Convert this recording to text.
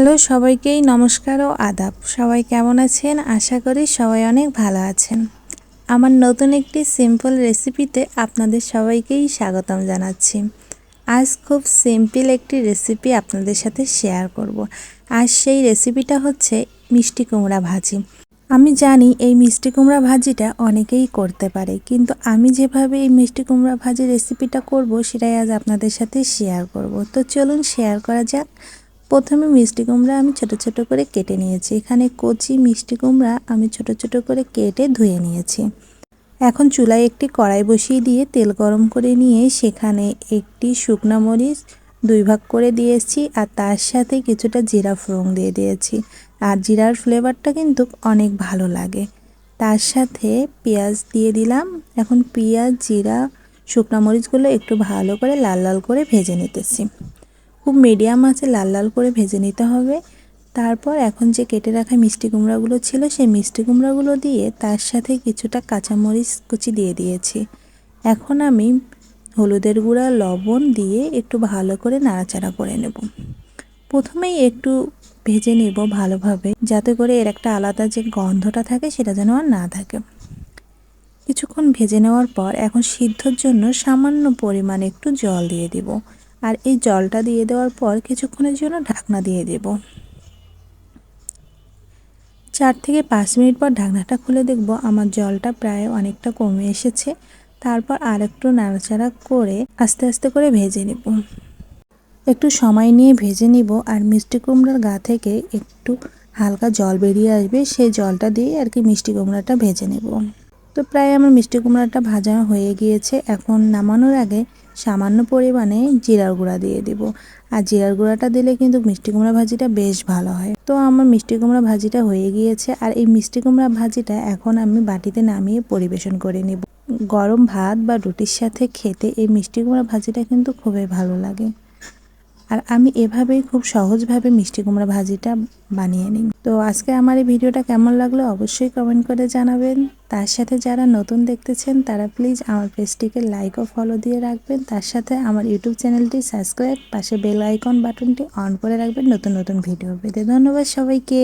Hello সবাইকেই নমস্কার ও আদাব। সবাই কেমন আছেন? আশা করি সবাই অনেক ভালো আছেন। আমার নতুন একটি সিম্পল রেসিপিতে আপনাদের সবাইকেই স্বাগতম জানাচ্ছি। আজ খুব সিম্পল একটি রেসিপি আপনাদের সাথে শেয়ার করব। আর সেই রেসিপিটা হচ্ছে মিষ্টি কুমড়া ভাজি। আমি জানি এই মিষ্টি কুমড়া ভাজিটা অনেকেই করতে পারে, কিন্তু আমি যেভাবে এই মিষ্টি কুমড়া ভাজি রেসিপিটা করব, সেটাই আজ আপনাদের সাথে শেয়ার করব। তো চলুন শেয়ার করা যাক। প্রথমে মিষ্টি কুমড়া আমি ছোট ছোট করে কেটে নিয়েছি। এখানে কচি মিষ্টি কুমড়া আমি ছোট ছোট করে কেটে ধুয়ে নিয়েছি। এখন চুলায় একটি কড়াই বসিয়ে দিয়ে তেল গরম করে নিয়ে সেখানে একটি শুকনো মরিচ দুই ভাগ করে দিয়েছি আর তার সাথে কিছুটা জিরা ফোড়ন দিয়ে দিয়েছি। আর জিরার ফ্লেভারটা কিন্তু অনেক ভালো লাগে। তার সাথে পেঁয়াজ দিয়ে দিলাম। এখন পেঁয়াজ, জিরা, শুকনো মরিচগুলো একটু ভালো করে লাল লাল করে ভেজে নিতেছি। খুব মিডিয়াম আছে, লাল লাল করে ভেজে নিতে হবে। তারপর এখন যে কেটে রাখা মিষ্টি কুমড়াগুলো ছিল, সেই মিষ্টি কুমড়াগুলো দিয়ে তার সাথে কিছুটা কাঁচামরিচ কুচি দিয়ে দিয়েছি। এখন আমি হলুদের গুঁড়া, লবণ দিয়ে একটু ভালো করে নাড়াচাড়া করে নেব। প্রথমেই একটু ভেজে নেব ভালোভাবে, যাতে করে এর একটা আলাদা যে গন্ধটা থাকে সেটা যেন আর না থাকে। কিছুক্ষণ ভেজে নেওয়ার পর এখন সিদ্ধর জন্য সামান্য পরিমাণে একটু জল দিয়ে দিব। আর এই জলটা দিয়ে দেওয়ার পর কিছুক্ষণের জন্য ঢাকনা দিয়ে দেব। চার থেকে পাঁচ মিনিট পর ঢাকনাটা খুলে দেখব আমার জলটা প্রায় অনেকটা কমে এসেছে। তারপর আর একটু নাড়াচাড়া করে আস্তে আস্তে করে ভেজে নেব। একটু সময় নিয়ে ভেজে নিব আর মিষ্টি কুমড়ার গা থেকে একটু হালকা জল বেরিয়ে আসবে, সেই জলটা দিয়ে আর কি মিষ্টি কুমড়াটা ভেজে নেব। তো প্রায় আমার মিষ্টি কুমড়াটা ভাজা হয়ে গিয়েছে। এখন নামানোর আগে সামান্য পরিমাণে জিরার গুঁড়া দিয়ে দিব। আর জিরার গুঁড়াটা দিলে কিন্তু মিষ্টি কুমড়া ভাজিটা বেশ ভালো হয়। তো আমার মিষ্টি কুমড়া ভাজিটা হয়ে গিয়েছে আর এই মিষ্টি কুমড়া ভাজিটা এখন আমি বাটিতে নামিয়ে পরিবেশন করে নিব। গরম ভাত বা রুটির সাথে খেতে এই মিষ্টি কুমড়া ভাজিটা কিন্তু খুবই ভালো লাগে। আর আমি এভাবেই খুব সহজভাবে মিষ্টি কুমড়া ভাজিটা বানিয়ে নিই। তো আজকে আমার এই ভিডিওটা কেমন লাগল অবশ্যই কমেন্ট করে জানাবেন। তার সাথে যারা নতুন দেখতেছেন, তারা প্লিজ আমার পেজটিকে লাইক ও ফলো দিয়ে রাখবেন। তার সাথে আমার ইউটিউব চ্যানেলটি সাবস্ক্রাইব পাশে বেল আইকন বাটনটি অন করে রাখবেন। নতুন নতুন ভিডিও পেতে। ধন্যবাদ সবাইকে।